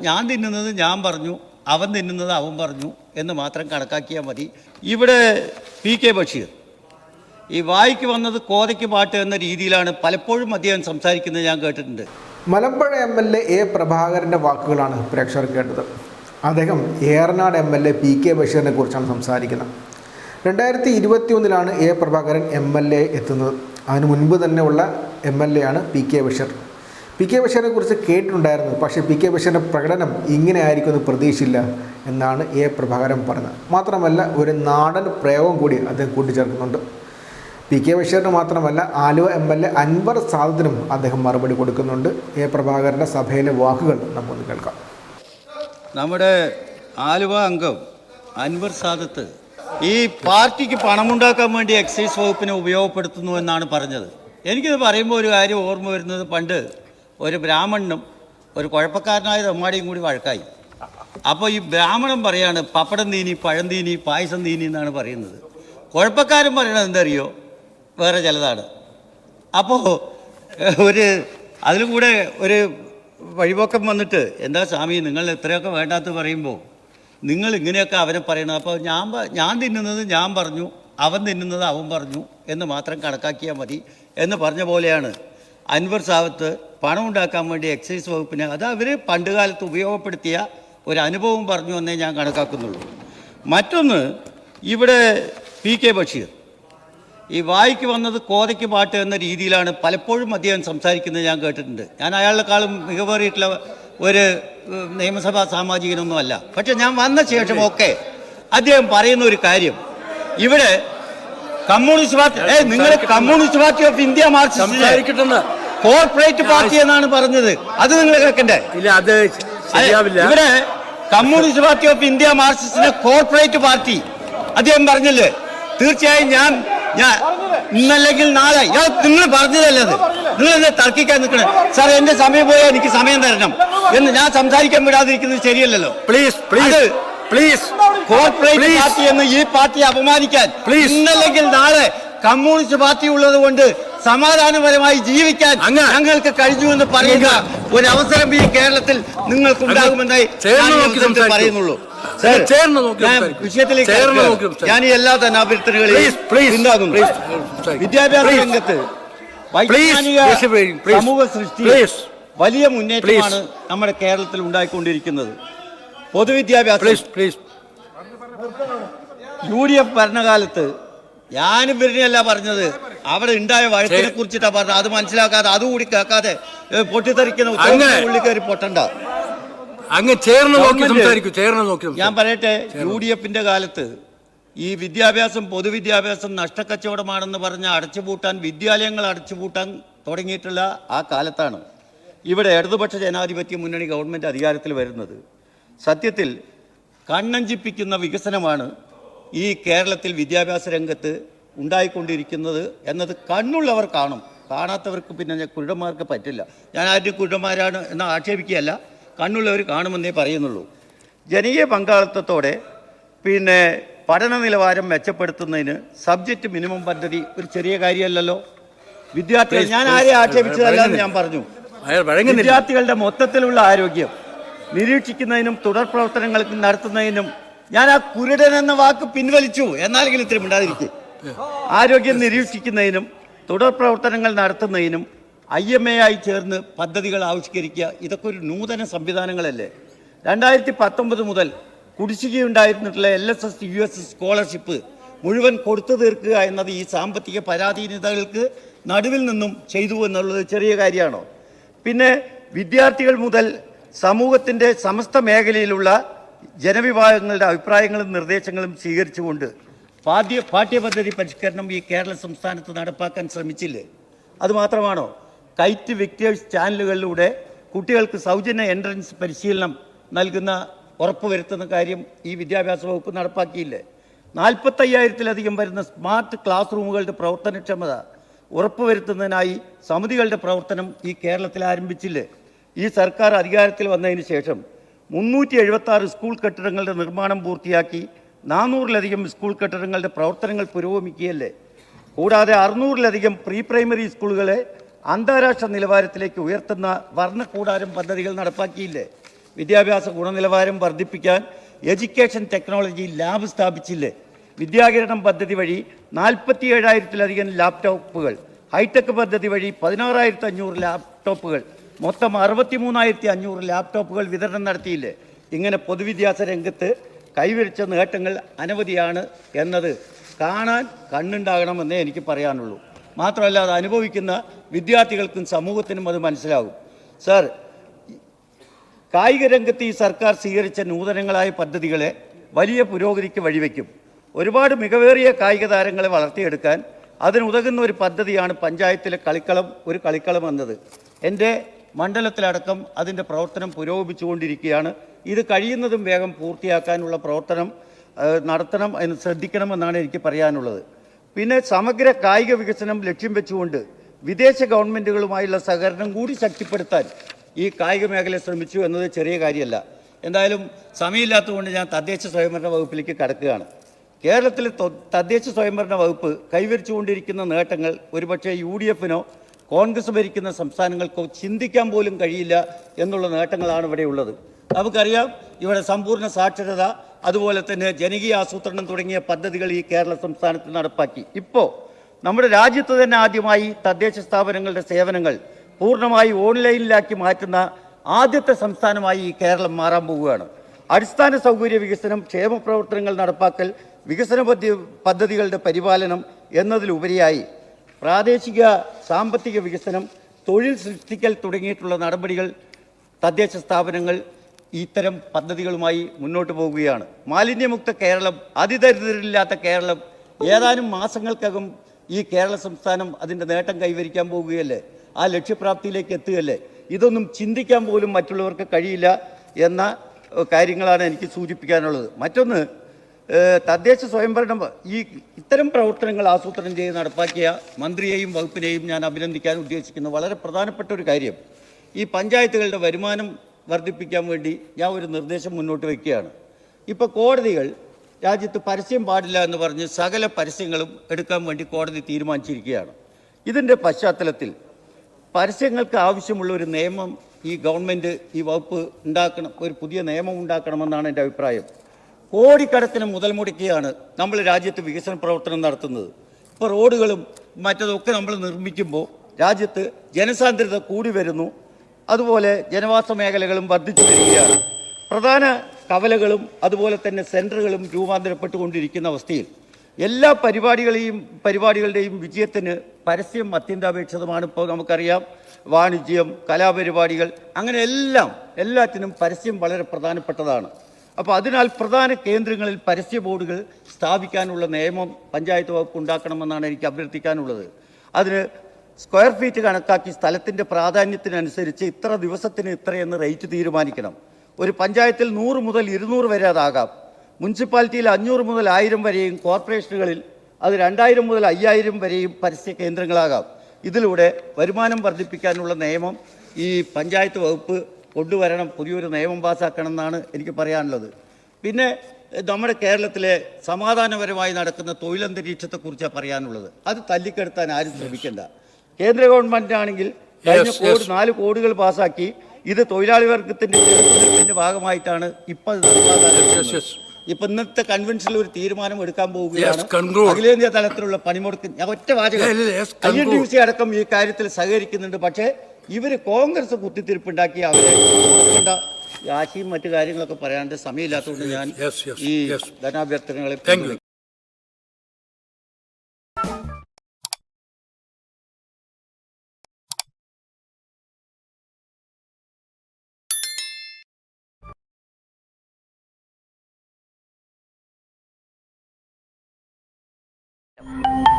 ഞാൻ തിന്നുന്നത് ഞാൻ പറഞ്ഞു അവൻ തിന്നുന്നത് അവൻ പറഞ്ഞു എന്ന് മാത്രം കണക്കാക്കിയാൽ മതി. ഇവിടെ പി കെ ബഷീർ ഈ വായിക്ക് വന്നത് കോതയ്ക്ക് പാട്ട് എന്ന രീതിയിലാണ് പലപ്പോഴും അദ്ദേഹം സംസാരിക്കുന്നത് ഞാൻ കേട്ടിട്ടുണ്ട്. മലമ്പുഴ എം എൽ എ പ്രഭാകരന്റെ വാക്കുകളാണ് പ്രേക്ഷകർ കേട്ടത്. അദ്ദേഹം Eranad M L A P K ബഷീറിനെ കുറിച്ചാണ് സംസാരിക്കുന്നത്. രണ്ടായിരത്തി ഇരുപത്തി ഒന്നിലാണ് A Prabhakaran M L A എത്തുന്നത്. അതിനു മുൻപ് തന്നെയുള്ള എം എൽ എ ആണ് P K Basheer. P K ബഷീറിനെ കുറിച്ച് കേട്ടിട്ടുണ്ടായിരുന്നു. പക്ഷേ പി കെ ബഷീറിന്റെ പ്രകടനം ഇങ്ങനെ ആയിരിക്കുമെന്ന് പ്രതീക്ഷയില്ല എന്നാണ് എ പ്രഭാകരൻ പറഞ്ഞത്. മാത്രമല്ല ഒരു നാടൻ പ്രയോഗം കൂടി അദ്ദേഹം കൂട്ടിച്ചേർക്കുന്നുണ്ട്. പി കെ ബഷീറിന് മാത്രമല്ല Aluva M L A Anwar സാദത്തിനും അദ്ദേഹം മറുപടി കൊടുക്കുന്നുണ്ട്. എ പ്രഭാകരന്റെ സഭയിലെ വാക്കുകൾ നമുക്കൊന്ന് കേൾക്കാം. നമ്മുടെ ആലുവ അംഗം അൻവർ സാദത്ത് ഈ പാർട്ടിക്ക് പണമുണ്ടാക്കാൻ വേണ്ടി എക്സൈസ് വകുപ്പിനെ ഉപയോഗപ്പെടുത്തുന്നു എന്നാണ് പറഞ്ഞത്. എനിക്കിത് പറയുമ്പോൾ ഒരു കാര്യം ഓർമ്മ വരുന്നത്. പണ്ട് ഒരു ബ്രാഹ്മണനും ഒരു കുഴപ്പക്കാരനായ തൊമ്മാടിയും കൂടി വഴക്കായി. അപ്പോൾ ഈ ബ്രാഹ്മണൻ പറയാണ് പപ്പടം തീനി പഴം തീനി പായസം തീനി എന്നാണ് പറയുന്നത്. കുഴപ്പക്കാരൻ പറയണത് എന്തറിയോ? വേറെ ചിലതാണ്. അപ്പോൾ ഒരു അതിലും കൂടെ ഒരു വഴിപോക്കം വന്നിട്ട് എന്താ സ്വാമി നിങ്ങൾ എത്രയൊക്കെ വേണ്ടാത്ത പറയുമ്പോൾ നിങ്ങൾ ഇങ്ങനെയൊക്കെ അവനെ പറയണം അപ്പോൾ ഞാൻ ഞാൻ തിന്നുന്നത് ഞാൻ പറഞ്ഞു അവൻ തിന്നുന്നത് അവൻ പറഞ്ഞു എന്ന് മാത്രം കണക്കാക്കിയാൽ മതി എന്ന് പറഞ്ഞ പോലെയാണ് അൻവർ സാവത്ത് പണം ഉണ്ടാക്കാൻ വേണ്ടി എക്സൈസ് വകുപ്പിന് അത് അവർ പണ്ടുകാലത്ത് ഉപയോഗപ്പെടുത്തിയ ഒരു അനുഭവം പറഞ്ഞു എന്നേ ഞാൻ കണക്കാക്കുന്നുള്ളൂ. മറ്റൊന്ന് ഇവിടെ പി കെ ബഷീർ. ഈ വായിക്ക് വന്നത് കോതയ്ക്ക് പാട്ട് എന്ന രീതിയിലാണ് പലപ്പോഴും അദ്ദേഹം സംസാരിക്കുന്നത് ഞാൻ കേട്ടിട്ടുണ്ട്. ഞാൻ അയാളെക്കാളും മികവേറിയിട്ടുള്ള ഒരു നിയമസഭാ സാമാജികനൊന്നും അല്ല. പക്ഷെ ഞാൻ വന്ന ശേഷം ശേഷമൊക്കെ അദ്ദേഹം പറയുന്ന ഒരു കാര്യം. ഇവിടെ കമ്മ്യൂണിസ്റ്റ് പാർട്ടി നിങ്ങൾ communist party of India march corporate party എന്നാണ് പറഞ്ഞത്. അത് നിങ്ങൾ കേൾക്കണ്ടേ? ഇല്ല അത് ഇവിടെ കമ്മ്യൂണിസ്റ്റ് പാർട്ടി ഓഫ് ഇന്ത്യ മാർക്സിസ്റ്റിന്റെ കോർപ്പറേറ്റ് പാർട്ടി. അദ്ദേഹം പറഞ്ഞില്ലേ? തീർച്ചയായും ഞാൻ ഞാൻ ഇന്നല്ലെങ്കിൽ നാളെ ഞാൻ നിങ്ങൾ പറഞ്ഞതല്ലേ അത്? നിങ്ങൾ എന്നെ തർക്കിക്കാൻ നിൽക്കണേ. സാർ എന്റെ സമയം പോയാൽ എനിക്ക് സമയം തരണം എന്ന് ഞാൻ സംസാരിക്കാൻ വിടാതിരിക്കുന്നത് ശരിയല്ലല്ലോ. Please please please corporate party എന്ന് ഈ പാർട്ടിയെ അപമാനിക്കാൻ പ്ലീസ് ഇന്നല്ലെങ്കിൽ നാളെ കമ്മ്യൂണിസ്റ്റ് പാർട്ടി ഉള്ളത് കൊണ്ട് സമാധാനപരമായി ജീവിക്കാൻ ഞങ്ങൾക്ക് കഴിഞ്ഞു എന്ന് പറയുക ഒരു അവസരം ഈ കേരളത്തിൽ നിങ്ങൾക്ക് ഉണ്ടാകുമെന്നായി. പറയുന്നുള്ളൂ. ഞാൻ. വിഷയത്തിലേക്ക് ഈ എല്ലാ തന്നെ അഭ്യർത്ഥനകളെയും വിദ്യാഭ്യാസ രംഗത്ത് വൈജ്ഞാനിക. സമൂഹ സൃഷ്ടി വലിയ മുന്നേറ്റമാണ് നമ്മുടെ കേരളത്തിൽ ഉണ്ടായിക്കൊണ്ടിരിക്കുന്നത്. പൊതുവിദ്യാഭ്യാസം. യു ഡി എഫ് ഭരണകാലത്ത് ഞാനും ഇവരിനെയല്ല പറഞ്ഞത്. അവിടെ ഉണ്ടായ വഴക്കിനെ കുറിച്ചിട്ടാ പറഞ്ഞത്. അത് മനസ്സിലാക്കാതെ അതുകൂടി കേൾക്കാതെ പൊട്ടിത്തെറിക്കുന്ന അങ്ങ് ഉള്ളിൽ കയറി പൊട്ടണ്ട. അങ്ങ് ചേർന്ന് നോക്കി സംസാരിക്കൂ ചേർന്ന് നോക്കി ഞാൻ പറയട്ടെ യു ഡി എഫിന്റെ കാലത്ത് ഈ വിദ്യാഭ്യാസം പൊതുവിദ്യാഭ്യാസം നഷ്ടക്കച്ചവടമാണെന്ന് പറഞ്ഞ അടച്ചുപൂട്ടാൻ വിദ്യാലയങ്ങൾ അടച്ചുപൂട്ടാൻ തുടങ്ങിയിട്ടുള്ള ആ കാലത്താണ് ഇവിടെ ഇടതുപക്ഷ ജനാധിപത്യ മുന്നണി ഗവൺമെന്റ് അധികാരത്തിൽ വരുന്നത്. സത്യത്തിൽ കണ്ണഞ്ചിപ്പിക്കുന്ന വികസനമാണ് ഈ കേരളത്തിൽ വിദ്യാഭ്യാസ രംഗത്ത് ഉണ്ടായിക്കൊണ്ടിരിക്കുന്നത് എന്നത് കണ്ണുള്ളവർ കാണും. കാണാത്തവർക്ക് പിന്നെ കുരുടന്മാർക്ക് പറ്റില്ല. ഞാൻ ആരും കുരുടന്മാരാണ് എന്ന് ആക്ഷേപിക്കുകയല്ല കണ്ണുള്ളവർ കാണുമെന്നേ പറയുന്നുള്ളൂ. ജനകീയ പങ്കാളിത്തത്തോടെ പിന്നെ പഠന നിലവാരം മെച്ചപ്പെടുത്തുന്നതിന് സബ്ജക്റ്റ് മിനിമം പദ്ധതി ഒരു ചെറിയ കാര്യമല്ലല്ലോ. വിദ്യാർത്ഥികൾ ഞാൻ ആരെ ആക്ഷേപിച്ചതല്ലെന്ന് ഞാൻ പറഞ്ഞു. വിദ്യാർത്ഥികളുടെ മൊത്തത്തിലുള്ള ആരോഗ്യം നിരീക്ഷിക്കുന്നതിനും തുടർ പ്രവർത്തനങ്ങൾ നടത്തുന്നതിനും ഞാൻ ആ കുരുടൻ എന്ന വാക്ക് പിൻവലിച്ചു. എന്നാലെങ്കിലും ഇത്രയും ഉണ്ടാതിരിക്കും. ആരോഗ്യം നിരീക്ഷിക്കുന്നതിനും തുടർ പ്രവർത്തനങ്ങൾ നടത്തുന്നതിനും ഐ എം എ ആയി ചേർന്ന് പദ്ധതികൾ ആവിഷ്കരിക്കുക ഇതൊക്കെ ഒരു നൂതന സംവിധാനങ്ങളല്ലേ? രണ്ടായിരത്തി പത്തൊമ്പത് മുതൽ കുടിശ്ശികയുണ്ടായിരുന്നിട്ടുള്ള L S S U S scholarship മുഴുവൻ കൊടുത്തു തീർക്കുക എന്നത് ഈ സാമ്പത്തിക പരാധീനതകൾക്ക് നടുവിൽ നിന്നും ചെയ്തു എന്നുള്ളത് ചെറിയ കാര്യമാണോ? പിന്നെ വിദ്യാർത്ഥികൾ മുതൽ സമൂഹത്തിന്റെ സമസ്ത മേഖലയിലുള്ള ജനവിഭാഗങ്ങളുടെ അഭിപ്രായങ്ങളും നിർദ്ദേശങ്ങളും സ്വീകരിച്ചുകൊണ്ട് പാഠ്യ പാഠ്യപദ്ധതി പരിഷ്കരണം ഈ കേരള സംസ്ഥാനത്ത് നടപ്പാക്കാൻ ശ്രമിച്ചില്ലേ? അതുമാത്രമാണോ കൈറ്റ് വിക്ടേഴ്സ് ചാനലുകളിലൂടെ കുട്ടികൾക്ക് സൗജന്യ എൻട്രൻസ് പരിശീലനം നൽകുന്ന ഉറപ്പുവരുത്തുന്ന കാര്യം ഈ വിദ്യാഭ്യാസ വകുപ്പ് നടപ്പാക്കിയില്ലേ? നാൽപ്പത്തയ്യായിരത്തിലധികം വരുന്ന സ്മാർട്ട് ക്ലാസ് റൂമുകളുടെ പ്രവർത്തനക്ഷമത ഉറപ്പുവരുത്തുന്നതിനായി സമിതികളുടെ പ്രവർത്തനം ഈ കേരളത്തിൽ ആരംഭിച്ചില്ലേ? ഈ സർക്കാർ അധികാരത്തിൽ വന്നതിന് ശേഷം മുന്നൂറ്റി എഴുപത്തി സ്കൂൾ കെട്ടിടങ്ങളുടെ നിർമ്മാണം പൂർത്തിയാക്കി നാനൂറിലധികം സ്കൂൾ കെട്ടിടങ്ങളുടെ പ്രവർത്തനങ്ങൾ പുരോഗമിക്കുകയല്ലേ? കൂടാതെ അറുന്നൂറിലധികം പ്രീ പ്രൈമറി സ്കൂളുകളെ അന്താരാഷ്ട്ര നിലവാരത്തിലേക്ക് ഉയർത്തുന്ന വർണക്കൂടാരം പദ്ധതികൾ നടപ്പാക്കിയില്ലേ? വിദ്യാഭ്യാസ ഗുണനിലവാരം വർദ്ധിപ്പിക്കാൻ എഡ്യൂക്കേഷൻ ടെക്നോളജി ലാബ് സ്ഥാപിച്ചില്ലേ? വിദ്യാകിരണം പദ്ധതി വഴി നാൽപ്പത്തി ഏഴായിരത്തിലധികം ലാപ്ടോപ്പുകൾ ഹൈടെക് പദ്ധതി വഴി പതിനാറായിരത്തി അഞ്ഞൂറ് ലാപ്ടോപ്പുകൾ മൊത്തം അറുപത്തി മൂന്നായിരത്തി അഞ്ഞൂറ് ലാപ്ടോപ്പുകൾ വിതരണം നടത്തിയില്ലേ? ഇങ്ങനെ പൊതുവിദ്യാഭ്യാസ രംഗത്ത് കൈവരിച്ച നേട്ടങ്ങൾ അനവധിയാണ് എന്നത് കാണാൻ കണ്ണുണ്ടാകണമെന്നേ എനിക്ക് പറയാനുള്ളൂ. മാത്രമല്ല അത് അനുഭവിക്കുന്ന വിദ്യാർത്ഥികൾക്കും സമൂഹത്തിനും അത് മനസ്സിലാകും. സർ കായിക രംഗത്ത് ഈ സർക്കാർ സ്വീകരിച്ച നൂതനങ്ങളായ പദ്ധതികളെ വലിയ പുരോഗതിക്ക് വഴിവെക്കും. ഒരുപാട് മികവേറിയ കായിക താരങ്ങളെ വളർത്തിയെടുക്കാൻ അതിനുതകുന്ന ഒരു പദ്ധതിയാണ് പഞ്ചായത്തിലെ കളിക്കളം ഒരു കളിക്കളം എന്നത്. എന്റെ മണ്ഡലത്തിലടക്കം അതിന്റെ പ്രവർത്തനം പുരോഗമിച്ചുകൊണ്ടിരിക്കുകയാണ്. ഇത് കഴിയുന്നതും വേഗം പൂർത്തിയാക്കാനുള്ള പ്രവർത്തനം നടത്തണം എന്ന് ശ്രദ്ധിക്കണമെന്നാണ് എനിക്ക് പറയാനുള്ളത്. പിന്നെ സമഗ്ര കായിക വികസനം ലക്ഷ്യം വെച്ചുകൊണ്ട് വിദേശ ഗവൺമെന്റുകളുമായുള്ള സഹകരണം കൂടി ശക്തിപ്പെടുത്താൻ ഈ കായിക മേഖല ശ്രമിച്ചു എന്നത് ചെറിയ കാര്യമല്ല. എന്തായാലും സമയമില്ലാത്തതുകൊണ്ട് ഞാൻ തദ്ദേശ സ്വയംഭരണ വകുപ്പിലേക്ക് കടക്കുകയാണ്. കേരളത്തിലെ തദ്ദേശ സ്വയംഭരണ വകുപ്പ് കൈവരിച്ചുകൊണ്ടിരിക്കുന്ന നേട്ടങ്ങൾ ഒരുപക്ഷെ യു ഡി എഫിനോ കോൺഗ്രസ് ഭരിക്കുന്ന സംസ്ഥാനങ്ങൾക്കോ ചിന്തിക്കാൻ പോലും കഴിയില്ല എന്നുള്ള നേട്ടങ്ങളാണ് ഇവിടെ ഉള്ളത്. നമുക്കറിയാം ഇവിടെ സമ്പൂർണ സാക്ഷരത അതുപോലെ തന്നെ ജനകീയ ആസൂത്രണം തുടങ്ങിയ പദ്ധതികൾ ഈ കേരള സംസ്ഥാനത്ത് നടപ്പാക്കി. ഇപ്പോൾ നമ്മുടെ രാജ്യത്ത് തന്നെ ആദ്യമായി തദ്ദേശ സ്ഥാപനങ്ങളുടെ സേവനങ്ങൾ പൂർണമായി ഓൺലൈനിലാക്കി മാറ്റുന്ന ആദ്യത്തെ സംസ്ഥാനമായി ഈ കേരളം മാറാൻ പോവുകയാണ്. അടിസ്ഥാന സൗകര്യ വികസനം ക്ഷേമ പ്രവർത്തനങ്ങൾ നടപ്പാക്കൽ വികസന പദ്ധതി പദ്ധതികളുടെ പരിപാലനം എന്നതിലുപരിയായി പ്രാദേശിക സാമ്പത്തിക വികസനം തൊഴിൽ സൃഷ്ടിക്കൽ തുടങ്ങിയിട്ടുള്ള നടപടികൾ തദ്ദേശ സ്ഥാപനങ്ങൾ ഇത്തരം പദ്ധതികളുമായി മുന്നോട്ട് പോകുകയാണ്. മാലിന്യമുക്ത കേരളം അതിദരിദ്രരില്ലാത്ത കേരളം ഏതാനും മാസങ്ങൾക്കകം ഈ കേരള സംസ്ഥാനം അതിന്റെ നേട്ടം കൈവരിക്കാൻ പോവുകയല്ലേ ആ ലക്ഷ്യപ്രാപ്തിയിലേക്ക് എത്തുകയല്ലേ? ഇതൊന്നും ചിന്തിക്കാൻ പോലും മറ്റുള്ളവർക്ക് കഴിയില്ല എന്ന കാര്യങ്ങളാണ് എനിക്ക് സൂചിപ്പിക്കാനുള്ളത്. മറ്റൊന്ന് തദ്ദേശ സ്വയംഭരണം ഈ ഇത്തരം പ്രവർത്തനങ്ങൾ ആസൂത്രണം ചെയ്ത് നടപ്പാക്കിയ മന്ത്രിയെയും വകുപ്പിനെയും ഞാൻ അഭിനന്ദിക്കാൻ ഉദ്ദേശിക്കുന്ന വളരെ പ്രധാനപ്പെട്ട ഒരു കാര്യം. ഈ പഞ്ചായത്തുകളുടെ വരുമാനം വർദ്ധിപ്പിക്കാൻ വേണ്ടി ഞാൻ ഒരു നിർദ്ദേശം മുന്നോട്ട് വയ്ക്കുകയാണ് ഇപ്പോൾ കോടതികൾ രാജ്യത്ത് പരസ്യം പാടില്ല എന്ന് പറഞ്ഞ് സകല പരസ്യങ്ങളും എടുക്കാൻ വേണ്ടി കോടതി തീരുമാനിച്ചിരിക്കുകയാണ്. ഇതിന്റെ പശ്ചാത്തലത്തിൽ പരസ്യങ്ങൾക്ക് ആവശ്യമുള്ള ഒരു നിയമം ഈ ഗവൺമെന്റ് ഈ വകുപ്പ് ഉണ്ടാക്കണം ഒരു പുതിയ നിയമം ഉണ്ടാക്കണമെന്നാണ് എന്റെ അഭിപ്രായം. കോടിക്കടത്തിന് മുതൽ മുടക്കിയാണ് നമ്മൾ രാജ്യത്ത് വികസന പ്രവർത്തനം നടത്തുന്നത്. ഇപ്പോൾ റോഡുകളും മറ്റതൊക്കെ നമ്മൾ നിർമ്മിക്കുമ്പോൾ രാജ്യത്ത് ജനസാന്ദ്രത കൂടി വരുന്നു. അതുപോലെ ജനവാസ മേഖലകളും വർദ്ധിച്ചു വരികയാണ്. പ്രധാന കവലകളും അതുപോലെ തന്നെ സെന്ററുകളും രൂപാന്തരപ്പെട്ടുകൊണ്ടിരിക്കുന്ന അവസ്ഥയിൽ എല്ലാ പരിപാടികളെയും പരിപാടികളുടെയും വിജയത്തിന് പരസ്യം അത്യന്താപേക്ഷിതമാണ് ഇപ്പോൾ നമുക്കറിയാം. വാണിജ്യം കലാപരിപാടികൾ അങ്ങനെ എല്ലാം എല്ലാത്തിനും പരസ്യം വളരെ പ്രധാനപ്പെട്ടതാണ്. അപ്പോൾ അതിനാൽ പ്രധാന കേന്ദ്രങ്ങളിൽ പരസ്യ ബോർഡുകൾ സ്ഥാപിക്കാനുള്ള നിയമം പഞ്ചായത്ത് വകുപ്പ് ഉണ്ടാക്കണമെന്നാണ് എനിക്ക് അഭ്യർത്ഥിക്കാനുള്ളത്. അതിന് സ്ക്വയർ ഫീറ്റ് കണക്കാക്കി സ്ഥലത്തിന്റെ പ്രാധാന്യത്തിനനുസരിച്ച് ഇത്ര ദിവസത്തിന് ഇത്രയെന്ന് റേറ്റ് തീരുമാനിക്കണം. ഒരു പഞ്ചായത്തിൽ നൂറ് മുതൽ ഇരുന്നൂറ് വരെ അതാകാം. മുനിസിപ്പാലിറ്റിയിൽ അഞ്ഞൂറ് മുതൽ ആയിരം വരെയും കോർപ്പറേഷനുകളിൽ അത് രണ്ടായിരം മുതൽ അയ്യായിരം വരെയും പരസ്യ കേന്ദ്രങ്ങളാകാം. ഇതിലൂടെ വരുമാനം വർദ്ധിപ്പിക്കാനുള്ള നിയമം ഈ പഞ്ചായത്ത് വകുപ്പ് കൊണ്ടുവരണം. പുതിയൊരു നിയമം പാസ്സാക്കണം എന്നാണ് എനിക്ക് പറയാനുള്ളത്. പിന്നെ നമ്മുടെ കേരളത്തിലെ സമാധാനപരമായി നടക്കുന്ന തൊഴിലന്തരീക്ഷത്തെക്കുറിച്ചാണ് പറയാനുള്ളത്. അത് തല്ലിക്കെടുത്താൻ ആരും ശ്രമിക്കണ്ട. കേന്ദ്ര ഗവൺമെന്റ് ആണെങ്കിൽ കഴിഞ്ഞ കോടി. നാല് കോടികൾ പാസാക്കി ഇത് തൊഴിലാളി വർഗത്തിന്റെ ഭാഗമായിട്ടാണ് ഇപ്പൊ. ഇപ്പൊ ഇന്നത്തെ കൺവെൻഷനിൽ ഒരു തീരുമാനം എടുക്കാൻ പോവുകയാണ്. അഖിലേന്ത്യാ തലത്തിലുള്ള പണിമുടക്ക്. ഞാൻ ഒറ്റ വാചകം. Yeah, yeah, I N D C അടക്കം ഈ കാര്യത്തിൽ സഹകരിക്കുന്നുണ്ട്. പക്ഷേ ഇവർ കോൺഗ്രസ് കുത്തിത്തിരിപ്പുണ്ടാക്കി അവരെ ആശയും മറ്റു കാര്യങ്ങളൊക്കെ പറയാണ്ട് സമയമില്ലാത്തതുകൊണ്ട് ഞാൻ ഈ. ധനാഭ്യർത്ഥനകളെ you